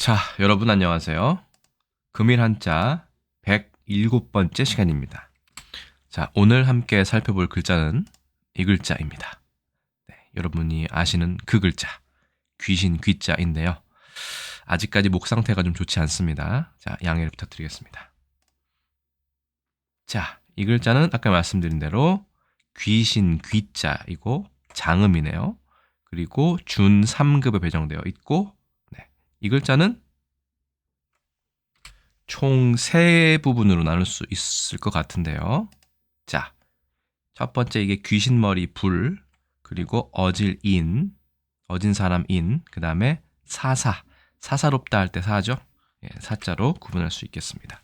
자, 여러분 안녕하세요. 금일 한자 107번째 시간입니다. 자, 오늘 함께 살펴볼 글자는 이 글자입니다. 네, 여러분이 아시는 그 글자, 귀신 귀자인데요. 아직까지 목 상태가 좀 좋지 않습니다. 자, 양해를 부탁드리겠습니다. 자, 이 글자는 아까 말씀드린 대로 귀신 귀자이고 장음이네요. 그리고 준 3급에 배정되어 있고 네, 이 글자는 총 세 부분으로 나눌 수 있을 것 같은데요. 자, 첫 번째 이게 귀신머리 불, 그리고 어질 인, 어진 사람 인, 그 다음에 사사, 사사롭다 할 때 사죠. 예, 사자로 구분할 수 있겠습니다.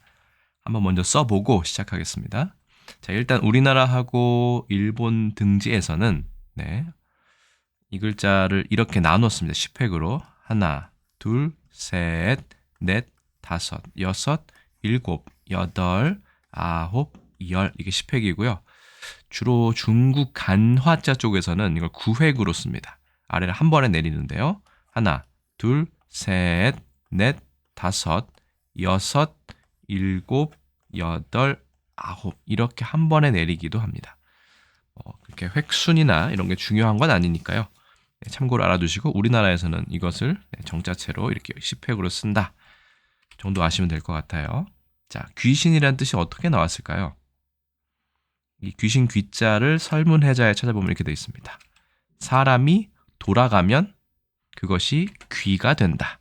한번 먼저 써보고 시작하겠습니다. 자, 일단 우리나라하고 일본 등지에서는 네, 이 글자를 이렇게 나눴습니다. 10획으로 하나, 둘, 셋, 넷, 다섯, 여섯, 일곱, 여덟, 아홉, 열 이게 10획이고요. 주로 중국 간화자 쪽에서는 이걸 9획으로 씁니다. 아래를 한 번에 내리는데요. 하나, 둘, 셋, 넷, 다섯, 여섯, 일곱, 여덟, 아홉 이렇게 한 번에 내리기도 합니다. 어, 그렇게 획순이나 이런 게 중요한 건 아니니까요. 네, 참고로 알아두시고 우리나라에서는 이것을 네, 정자체로 이렇게 10획으로 쓴다 정도 아시면 될 것 같아요. 자, 귀신이란 뜻이 어떻게 나왔을까요? 이 귀신 귀자를 설문해자에 찾아보면 이렇게 되어 있습니다. 사람이 돌아가면 그것이 귀가 된다.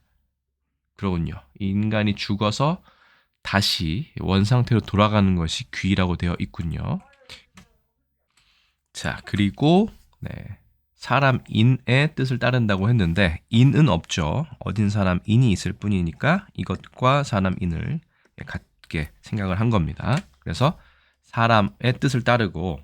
그러군요. 인간이 죽어서 다시 원상태로 돌아가는 것이 귀라고 되어 있군요. 자, 그리고 네. 사람 인의 뜻을 따른다고 했는데 인은 없죠. 어딘 사람 인이 있을 뿐이니까 이것과 사람 인을 같게 생각을 한 겁니다. 그래서 사람의 뜻을 따르고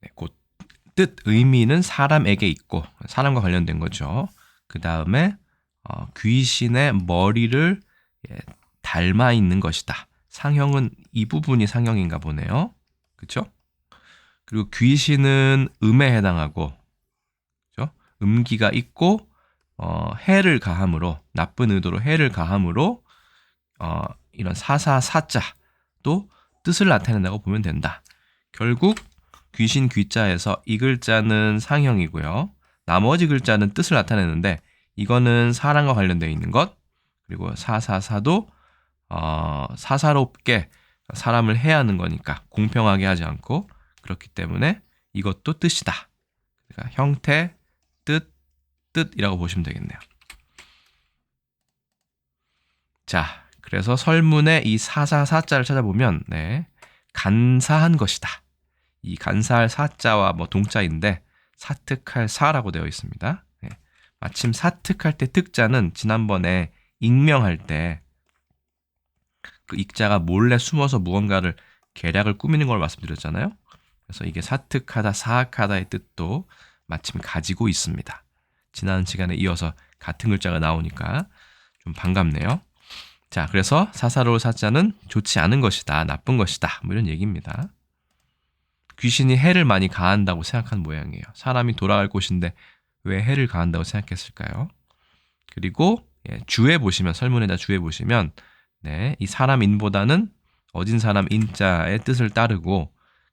네, 곧뜻 의미는 사람에게 있고 사람과 관련된 거죠. 그 다음에 어, 귀신의 머리를 예, 닮아 있는 것이다. 상형은 이 부분이 상형인가 보네요. 그렇죠? 그리고 귀신은 음에 해당하고 그렇죠? 음기가 있고 어, 해를 가함으로 나쁜 의도로 해를 가함으로 어, 이런 사사사자 또 뜻을 나타낸다고 보면 된다. 결국 귀신 귀자에서 이 글자는 상형이고요. 나머지 글자는 뜻을 나타내는데 이거는 사랑과 관련되어 있는 것 그리고 사사사도 어, 사사롭게 사람을 해야 하는 거니까 공평하게 하지 않고 그렇기 때문에 이것도 뜻이다. 그러니까 형태, 뜻, 뜻이라고 보시면 되겠네요. 자, 그래서 설문에 이 사사사자를 찾아보면 네, 간사한 것이다. 이 간사할 사자와 뭐 동자인데 사특할 사라고 되어 있습니다. 네, 마침 사특할 때 특자는 지난번에 익명할 때 그 익자가 몰래 숨어서 무언가를 계략을 꾸미는 걸 말씀드렸잖아요. 그래서 이게 사특하다, 사악하다의 뜻도 마침 가지고 있습니다. 지난 시간에 이어서 같은 글자가 나오니까 좀 반갑네요. 자, 그래서 사사로울 사자는 좋지 않은 것이다, 나쁜 것이다, 뭐 이런 얘기입니다. 귀신이 해를 많이 가한다고 생각한 모양이에요. 사람이 돌아갈 곳인데 왜 해를 가한다고 생각했을까요? 그리고 예, 주에 보시면 설문에다 주에 보시면 네, 이 사람 인보다는 어진 사람 인자의 뜻을 따르고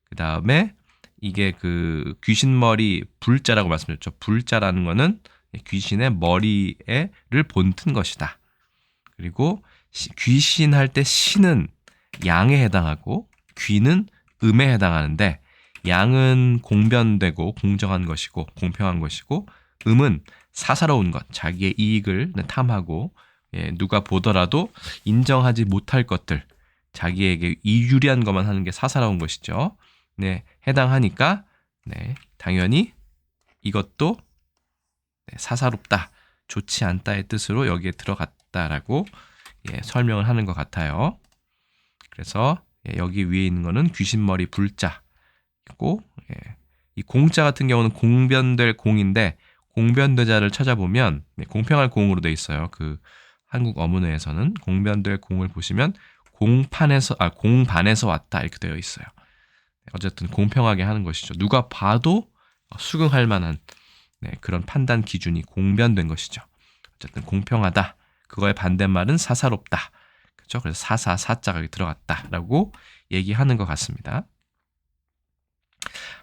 그 다음에 이게 그 귀신머리 불자라고 말씀드렸죠. 불자라는 거는 귀신의 머리에를 본튼 것이다. 그리고 귀신 할 때 신은 양에 해당하고 귀는 음에 해당하는데 양은 공변되고 공정한 것이고 공평한 것이고 음은 사사로운 것, 자기의 이익을 탐하고 예, 누가 보더라도 인정하지 못할 것들, 자기에게 이유리한 것만 하는 게 사사로운 것이죠. 네, 해당하니까 네, 당연히 이것도 네, 사사롭다, 좋지 않다의 뜻으로 여기에 들어갔다라고 예, 설명을 하는 것 같아요. 그래서 예, 여기 위에 있는 거는 귀신머리 불자고 예, 이 공자 같은 경우는 공변될 공인데 공변대자를 찾아보면 네, 공평할 공으로 돼 있어요. 그 한국 어문회에서는 공변될 공을 보시면 공판에서 아 공반에서 왔다 이렇게 되어 있어요. 어쨌든 공평하게 하는 것이죠. 누가 봐도 수긍할 만한 네, 그런 판단 기준이 공변된 것이죠. 어쨌든 공평하다. 그거의 반대말은 사사롭다. 그렇죠? 그래서 사사 사자가 들어갔다라고 얘기하는 것 같습니다.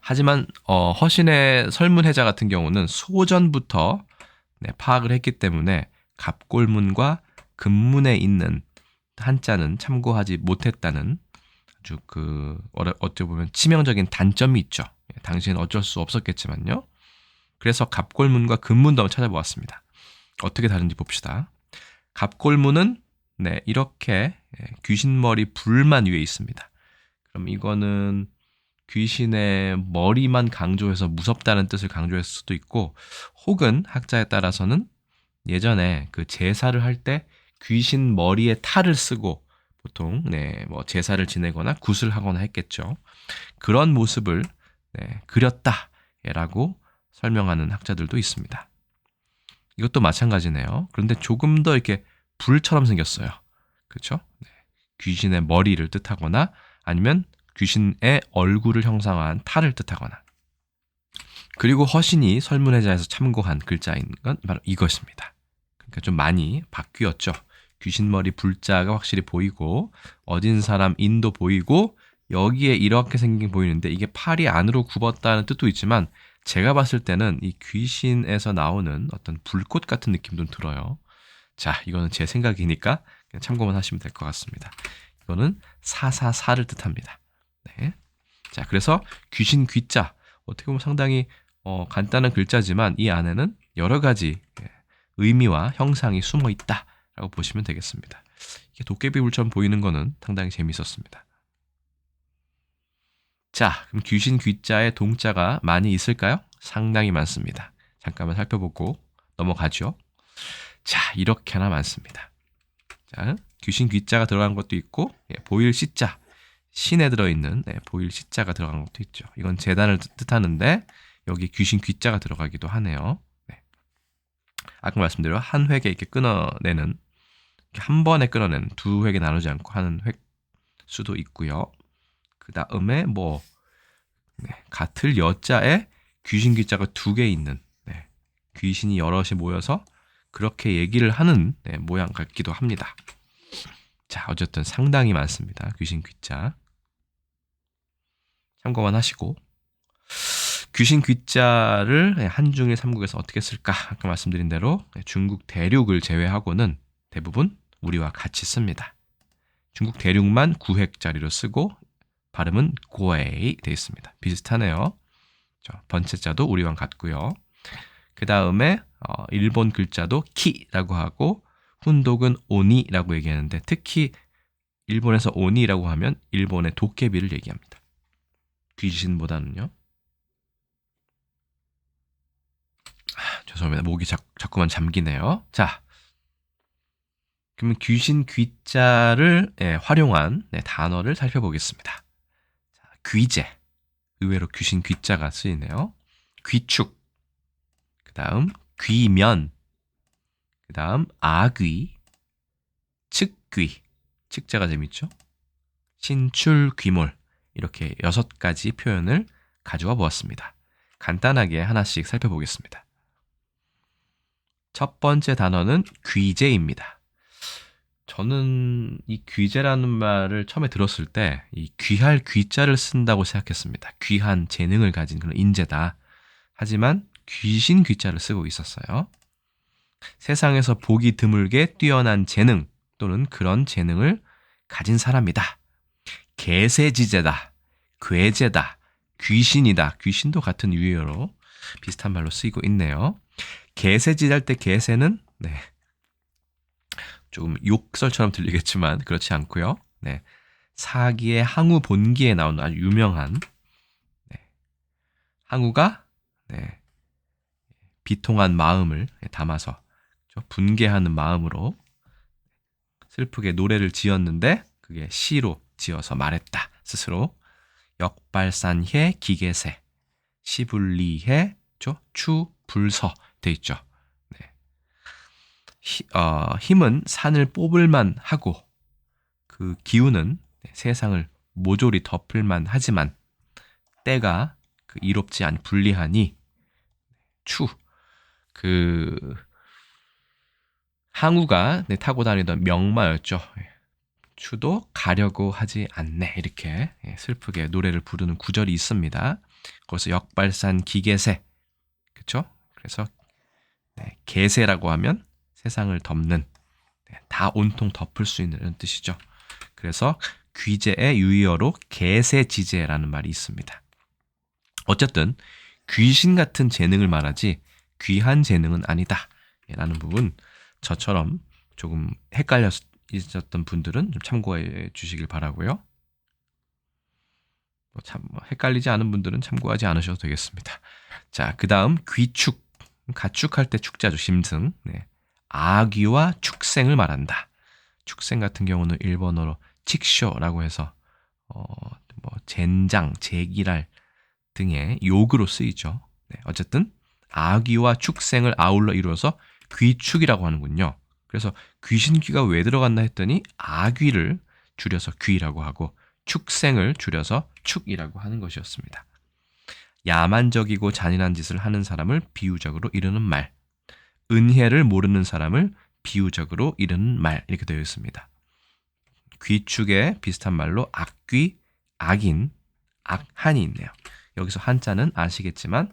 하지만 어, 허신의 설문해자 같은 경우는 소전부터 네, 파악을 했기 때문에 갑골문과 금문에 있는 한자는 참고하지 못했다는 아주 그 어찌 보면 치명적인 단점이 있죠. 예, 당시에는 어쩔 수 없었겠지만요. 그래서 갑골문과 금문도 한번 찾아보았습니다. 어떻게 다른지 봅시다. 갑골문은 네, 이렇게 예, 귀신머리 불만 위에 있습니다. 그럼 이거는 귀신의 머리만 강조해서 무섭다는 뜻을 강조했을 수도 있고, 혹은 학자에 따라서는 예전에 그 제사를 할 때 귀신 머리에 탈을 쓰고 보통 네, 뭐 제사를 지내거나 굿을 하거나 했겠죠. 그런 모습을 네, 그렸다라고 설명하는 학자들도 있습니다. 이것도 마찬가지네요. 그런데 조금 더 이렇게 불처럼 생겼어요. 그렇죠? 네. 귀신의 머리를 뜻하거나 아니면 귀신의 얼굴을 형상화한 탈을 뜻하거나 그리고 허신이 설문회자에서 참고한 글자인 건 바로 이것입니다. 그러니까 좀 많이 바뀌었죠. 귀신머리 불자가 확실히 보이고 어딘 사람 인도 보이고 여기에 이렇게 생긴 게 보이는데 이게 팔이 안으로 굽었다는 뜻도 있지만 제가 봤을 때는 이 귀신에서 나오는 어떤 불꽃 같은 느낌도 들어요. 자, 이거는 제 생각이니까 그냥 참고만 하시면 될 것 같습니다. 이거는 사사사를 뜻합니다. 네. 자, 그래서 귀신 귀자 어떻게 보면 상당히 어, 간단한 글자지만 이 안에는 여러 가지 예, 의미와 형상이 숨어 있다라고 보시면 되겠습니다. 이게 도깨비 불처럼 보이는 거는 상당히 재밌었습니다. 자, 그럼 귀신 귀자에 동자가 많이 있을까요? 상당히 많습니다. 잠깐만 살펴보고 넘어가죠. 자, 이렇게나 많습니다. 자, 귀신 귀자가 들어간 것도 있고, 예, 보일 시자, 신에 들어있는 네, 보일 시자가 들어간 것도 있죠. 이건 재단을 뜻하는데, 여기 귀신 귀자가 들어가기도 하네요. 네. 아까 말씀드린 한 획에 이렇게 끊어내는, 한 번에 끊어내는 두 획에 나누지 않고 하는 획 수도 있고요. 그 다음에 뭐 네, 같을 여자에 귀신 귀자가 두 개 있는 네, 귀신이 여럿이 모여서 그렇게 얘기를 하는 네, 모양 같기도 합니다. 자, 어쨌든 상당히 많습니다. 귀신 귀자. 참고만 하시고 귀신 귀자를 한중일 삼국에서 어떻게 쓸까? 아까 말씀드린 대로 중국 대륙을 제외하고는 대부분 우리와 같이 씁니다. 중국 대륙만 구획자리로 쓰고 발음은 고에이 되어 있습니다. 비슷하네요. 번체자도 우리와 같고요. 그 다음에 어, 일본 글자도 키라고 하고 훈독은 오니라고 얘기하는데 특히 일본에서 오니라고 하면 일본의 도깨비를 얘기합니다. 귀신보다는요. 아, 죄송합니다. 목이 자, 자꾸만 잠기네요. 자, 그러면 귀신 귀자를 예, 활용한 네, 단어를 살펴보겠습니다. 귀재. 의외로 귀신 귀자가 쓰이네요. 귀축. 그 다음 귀면. 그 다음 아귀. 측귀. 측자가 재밌죠? 신출 귀몰. 이렇게 여섯 가지 표현을 가져와 보았습니다. 간단하게 하나씩 살펴보겠습니다. 첫 번째 단어는 귀재입니다. 저는 이 귀재라는 말을 처음에 들었을 때 이 귀할 귀자를 쓴다고 생각했습니다. 귀한 재능을 가진 그런 인재다. 하지만 귀신 귀자를 쓰고 있었어요. 세상에서 보기 드물게 뛰어난 재능 또는 그런 재능을 가진 사람이다. 개세지제다. 괴제다. 귀신이다. 귀신도 같은 유효로 비슷한 말로 쓰이고 있네요. 개세지할 때 개세는 네, 조금 욕설처럼 들리겠지만 그렇지 않고요. 네. 사기의 항우 본기에 나오는 아주 유명한 네. 항우가 네. 비통한 마음을 담아서 분개하는 마음으로 슬프게 노래를 지었는데 그게 시로 지어서 말했다 스스로 역발산해 기계세 시불리해 추불서 돼 있죠. 히, 어, 힘은 산을 뽑을만 하고 그 기운은 세상을 모조리 덮을만 하지만 때가 그 이롭지 않 불리하니 추 그 항우가 네, 타고 다니던 명마였죠. 예. 추도 가려고 하지 않네 이렇게 예, 슬프게 노래를 부르는 구절이 있습니다. 거기서 역발산 기계새 그렇죠? 그래서 네, 개새라고 하면 세상을 덮는 네, 다 온통 덮을 수 있는 뜻이죠. 그래서 귀재의 유의어로 개새지재라는 말이 있습니다. 어쨌든 귀신 같은 재능을 말하지 귀한 재능은 아니다. 라는 부분 저처럼 조금 헷갈렸던 분들은 좀 참고해 주시길 바라고요. 뭐참뭐 헷갈리지 않은 분들은 참고하지 않으셔도 되겠습니다. 자, 그 다음 귀축 가축할 때 축자죠 심승. 네. 아귀와 축생을 말한다. 축생 같은 경우는 일본어로 칙쇼라고 해서 어 뭐 젠장, 제기랄 등의 욕으로 쓰이죠. 네, 어쨌든 아귀와 축생을 아울러 이루어서 귀축이라고 하는군요. 그래서 귀신귀가 왜 들어갔나 했더니 아귀를 줄여서 귀라고 하고 축생을 줄여서 축이라고 하는 것이었습니다. 야만적이고 잔인한 짓을 하는 사람을 비유적으로 이르는 말, 은혜를 모르는 사람을 비유적으로 이르는 말 이렇게 되어 있습니다. 귀축에 비슷한 말로 악귀, 악인, 악한이 있네요. 여기서 한자는 아시겠지만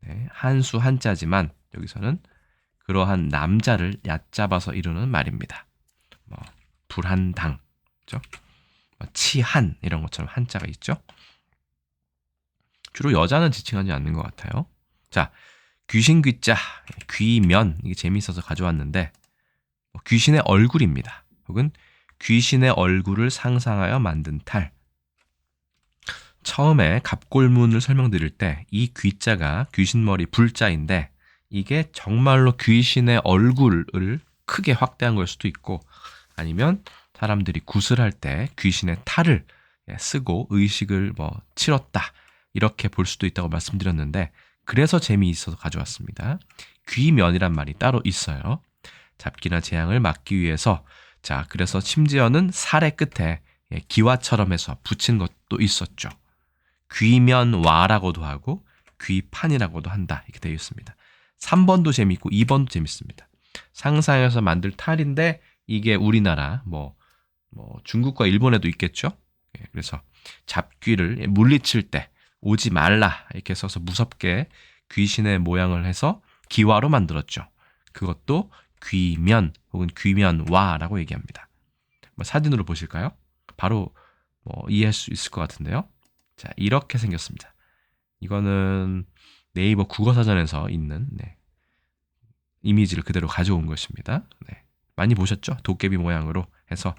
네, 한수 한자지만 여기서는 그러한 남자를 얕잡아서 이루는 말입니다. 뭐 불한당, 그죠? 뭐 치한 이런 것처럼 한자가 있죠. 주로 여자는 지칭하지 않는 것 같아요. 자, 귀신 귀자, 귀면 이게 재미있어서 가져왔는데 뭐 귀신의 얼굴입니다. 혹은 귀신의 얼굴을 상상하여 만든 탈. 처음에 갑골문을 설명드릴 때 이 귀자가 귀신머리 불자인데 이게 정말로 귀신의 얼굴을 크게 확대한 걸 수도 있고 아니면 사람들이 구슬할 때 귀신의 탈을 쓰고 의식을 뭐 치렀다 이렇게 볼 수도 있다고 말씀드렸는데 그래서 재미있어서 가져왔습니다. 귀면이란 말이 따로 있어요. 잡기나 재앙을 막기 위해서 자 그래서 심지어는 살의 끝에 기와처럼 해서 붙인 것도 있었죠. 귀면와라고도 하고 귀판이라고도 한다. 이렇게 되어 있습니다. 3번도 재밌고 2번도 재밌습니다. 상상해서 만들 탈인데 이게 우리나라 뭐, 뭐 중국과 일본에도 있겠죠. 예, 그래서 잡귀를 물리칠 때 오지 말라 이렇게 써서 무섭게 귀신의 모양을 해서 기와로 만들었죠. 그것도 귀면 혹은 귀면와라고 얘기합니다. 뭐 사진으로 보실까요? 바로 뭐 이해할 수 있을 것 같은데요. 자, 이렇게 생겼습니다. 이거는 네이버 국어사전에서 있는 네, 이미지를 그대로 가져온 것입니다. 네, 많이 보셨죠? 도깨비 모양으로 해서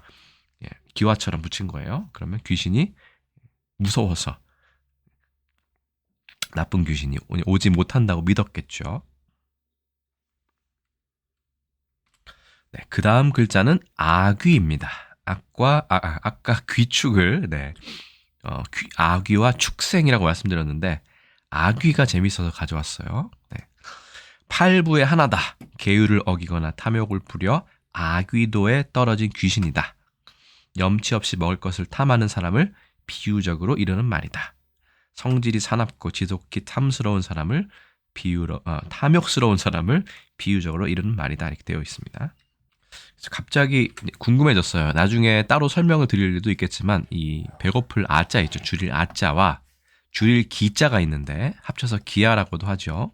예, 기와처럼 붙인 거예요. 그러면 귀신이 무서워서 나쁜 귀신이 오지 못한다고 믿었겠죠. 네, 그 다음 글자는 아귀입니다. 악과 아, 아, 아까 귀축을 네, 어, 귀, 아귀와 축생이라고 말씀드렸는데 아귀가 재밌어서 가져왔어요. 네. 팔부의 하나다. 계율을 어기거나 탐욕을 부려 아귀도에 떨어진 귀신이다. 염치 없이 먹을 것을 탐하는 사람을 비유적으로 이르는 말이다. 성질이 사납고 지독히 탐스러운 사람을 비유로 어, 탐욕스러운 사람을 비유적으로 이르는 말이다 이렇게 되어 있습니다. 갑자기 궁금해졌어요. 나중에 따로 설명을 드릴 일도 있겠지만 이 배고플 아자 있죠. 줄일 아자와 줄일 기자가 있는데 합쳐서 기아라고도 하죠.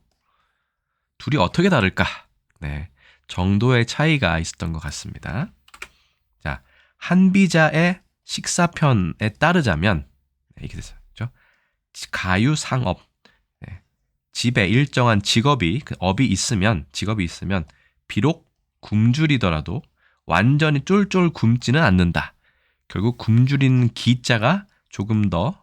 둘이 어떻게 다를까? 네. 정도의 차이가 있었던 것 같습니다. 자, 한비자의 식사편에 따르자면 네, 이렇게 됐어요. 그렇죠? 가유 상업. 네. 집에 일정한 직업이 그 업이 있으면 직업이 있으면 비록 굶주리더라도 완전히 쫄쫄 굶지는 않는다. 결국 굶주리는 기자가 조금 더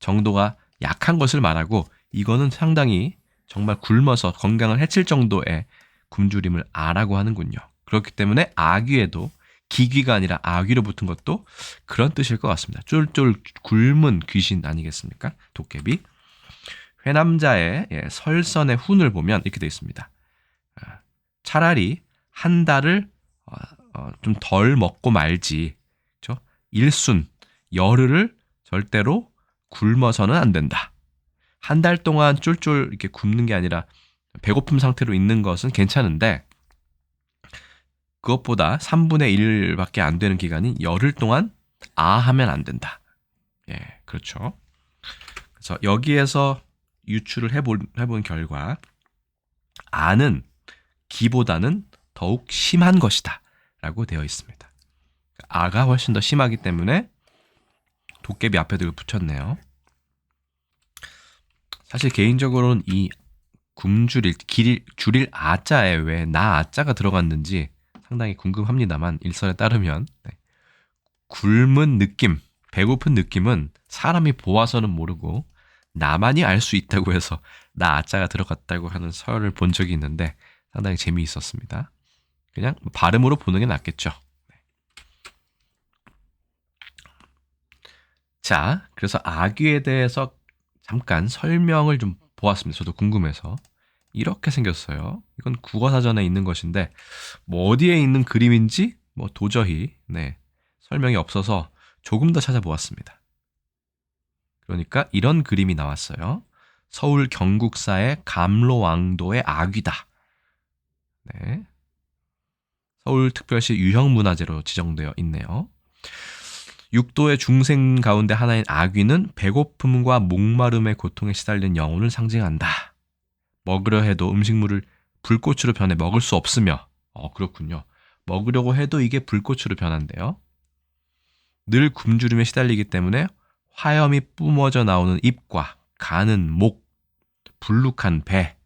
정도가 약한 것을 말하고 이거는 상당히 정말 굶어서 건강을 해칠 정도의 굶주림을 아라고 하는군요. 그렇기 때문에 아귀에도 기귀가 아니라 아귀로 붙은 것도 그런 뜻일 것 같습니다. 쫄쫄 굶은 귀신 아니겠습니까? 도깨비. 회남자의 예, 설선의 훈을 보면 이렇게 되어 있습니다. 아, 차라리 한 달을 어, 어, 좀덜 먹고 말지. 그렇죠? 일순 열흘을 절대로 굶어서는 안 된다. 한 달 동안 쫄쫄 이렇게 굶는 게 아니라 배고픔 상태로 있는 것은 괜찮은데 그것보다 3분의 1밖에 안 되는 기간이 열흘 동안 아 하면 안 된다. 예, 그렇죠. 그래서 여기에서 유추를 해본, 해본 결과 아는 기보다는 더욱 심한 것이다. 라고 되어 있습니다. 아가 훨씬 더 심하기 때문에 도깨비 앞에도 이걸 붙였네요. 사실 개인적으로는 이 굶주릴 길 줄일 아자에 왜 나 아자가 들어갔는지 상당히 궁금합니다만 일설에 따르면 네. 굶은 느낌, 배고픈 느낌은 사람이 보아서는 모르고 나만이 알 수 있다고 해서 나 아자가 들어갔다고 하는 설을 본 적이 있는데 상당히 재미있었습니다. 그냥 발음으로 보는 게 낫겠죠. 네. 자, 그래서 아귀에 대해서 잠깐 설명을 좀 보았습니다. 저도 궁금해서. 이렇게 생겼어요. 이건 국어 사전에 있는 것인데, 뭐 어디에 있는 그림인지, 뭐 도저히, 네, 설명이 없어서 조금 더 찾아보았습니다. 그러니까 이런 그림이 나왔어요. 서울 경국사의 감로왕도의 아귀다. 네. 서울특별시 유형문화재로 지정되어 있네요. 육도의 중생 가운데 하나인 아귀는 배고픔과 목마름의 고통에 시달린 영혼을 상징한다. 먹으려 해도 음식물을 불꽃으로 변해 먹을 수 없으며, 어, 그렇군요. 먹으려고 해도 이게 불꽃으로 변한대요. 늘 굶주림에 시달리기 때문에 화염이 뿜어져 나오는 입과 가는 목, 불룩한 배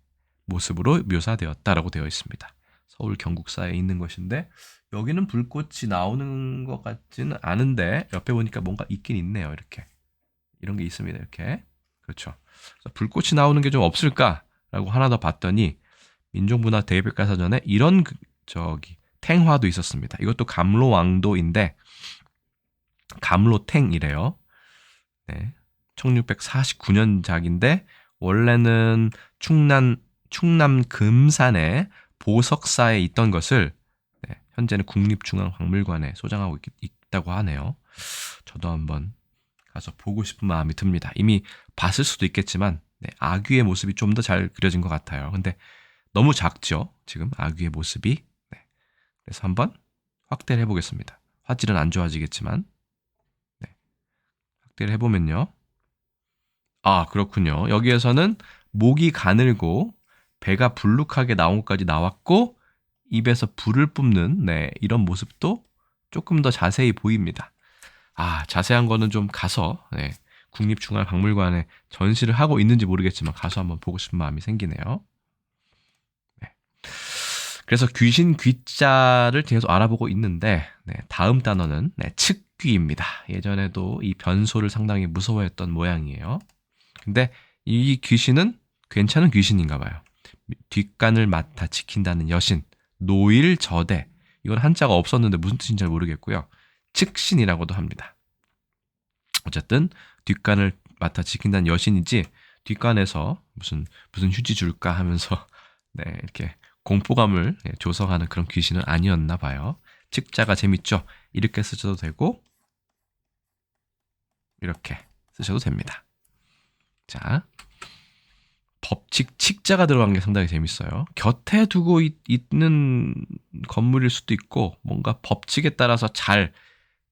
모습으로 묘사되었다라고 되어 있습니다. 서울 경국사에 있는 것인데 여기는 불꽃이 나오는 것 같지는 않은데 옆에 보니까 뭔가 있긴 있네요. 이렇게 이런 게 있습니다. 이렇게 그렇죠. 불꽃이 나오는 게 좀 없을까 라고 하나 더 봤더니 민족문화 대백과사전에 이런 그, 저기 탱화도 있었습니다. 이것도 감로왕도인데 감로탱이래요. 네. 1649년작인데 원래는 충남 충남 금산에 보석사에 있던 것을 네, 현재는 국립중앙박물관에 소장하고 있, 다고 하네요. 저도 한번 가서 보고 싶은 마음이 듭니다. 이미 봤을 수도 있겠지만 네, 아귀의 모습이 좀 더 잘 그려진 것 같아요. 근데 너무 작죠? 지금 아귀의 모습이. 네. 그래서 한번 확대를 해보겠습니다. 화질은 안 좋아지겠지만 네. 확대를 해보면요. 아 그렇군요. 여기에서는 목이 가늘고 배가 불룩하게 나온 것까지 나왔고 입에서 불을 뿜는 네, 이런 모습도 조금 더 자세히 보입니다. 아 자세한 거는 좀 가서 네, 국립중앙박물관에 전시를 하고 있는지 모르겠지만 가서 한번 보고 싶은 마음이 생기네요. 네. 그래서 귀신 귀자를 계속 알아보고 있는데 네, 다음 단어는 네, 측귀입니다. 예전에도 이 변소를 상당히 무서워했던 모양이에요. 근데 이 귀신은 괜찮은 귀신인가 봐요. 뒷간을 맡아 지킨다는 여신, 노일 저대. 이건 한자가 없었는데 무슨 뜻인지 잘 모르겠고요. 측신이라고도 합니다. 어쨌든 뒷간을 맡아 지킨다는 여신이지 뒷간에서 무슨 무슨 휴지 줄까 하면서 네, 이렇게 공포감을 예, 조성하는 그런 귀신은 아니었나 봐요. 측자가 재밌죠? 이렇게 쓰셔도 되고 이렇게 쓰셔도 됩니다. 자, 법칙 칙자가 들어간 게 상당히 재밌어요. 곁에 두고 있, 는 건물일 수도 있고 뭔가 법칙에 따라서 잘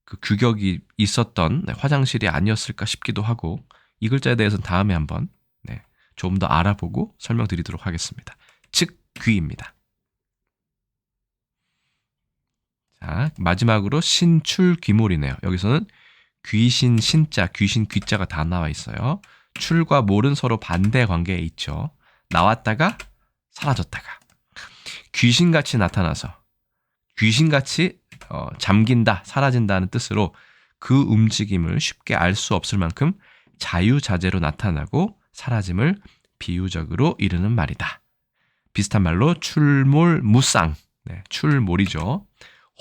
그 규격이 있었던 네, 화장실이 아니었을까 싶기도 하고 이 글자에 대해서는 다음에 한번 네, 좀더 알아보고 설명드리도록 하겠습니다. 측귀입니다. 자 마지막으로 신출귀몰이네요. 여기서는 귀신 신자, 귀신 귀자가 다 나와 있어요. 출과 몰은 서로 반대 관계에 있죠. 나왔다가 사라졌다가 귀신같이 나타나서 귀신같이 어, 잠긴다, 사라진다는 뜻으로 그 움직임을 쉽게 알 수 없을 만큼 자유자재로 나타나고 사라짐을 비유적으로 이르는 말이다. 비슷한 말로 출몰 무쌍, 네, 출몰이죠.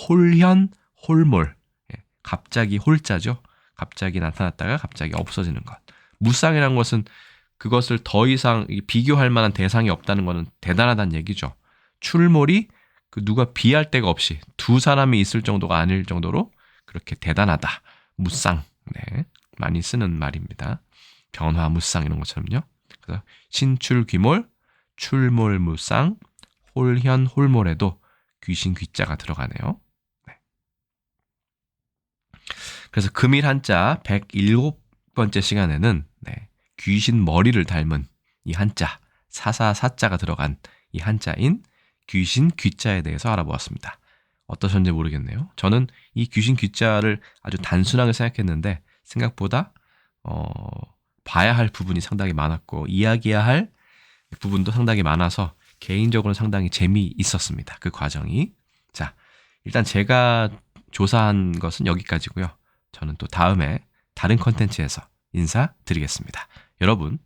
홀현 홀몰, 예, 갑자기 홀자죠. 갑자기 나타났다가 갑자기 없어지는 것. 무쌍이라는 것은 그것을 더 이상 비교할 만한 대상이 없다는 것은 대단하다는 얘기죠. 출몰이 그 누가 비할 데가 없이 두 사람이 있을 정도가 아닐 정도로 그렇게 대단하다. 무쌍. 네. 많이 쓰는 말입니다. 변화 무쌍 이런 것처럼요. 그래서 신출 귀몰, 출몰 무쌍, 홀현, 홀몰에도 귀신 귀자가 들어가네요. 네. 그래서 금일 한자 107번째 시간에는 네, 귀신 머리를 닮은 이 한자, 사사사자가 들어간 이 한자인 귀신 귀자에 대해서 알아보았습니다. 어떠셨는지 모르겠네요. 저는 이 귀신 귀자를 아주 단순하게 생각했는데 생각보다 어, 봐야 할 부분이 상당히 많았고 이야기해야 할 부분도 상당히 많아서 개인적으로 상당히 재미있었습니다. 그 과정이. 자, 일단 제가 조사한 것은 여기까지고요. 저는 또 다음에 다른 컨텐츠에서 인사드리겠습니다. 여러분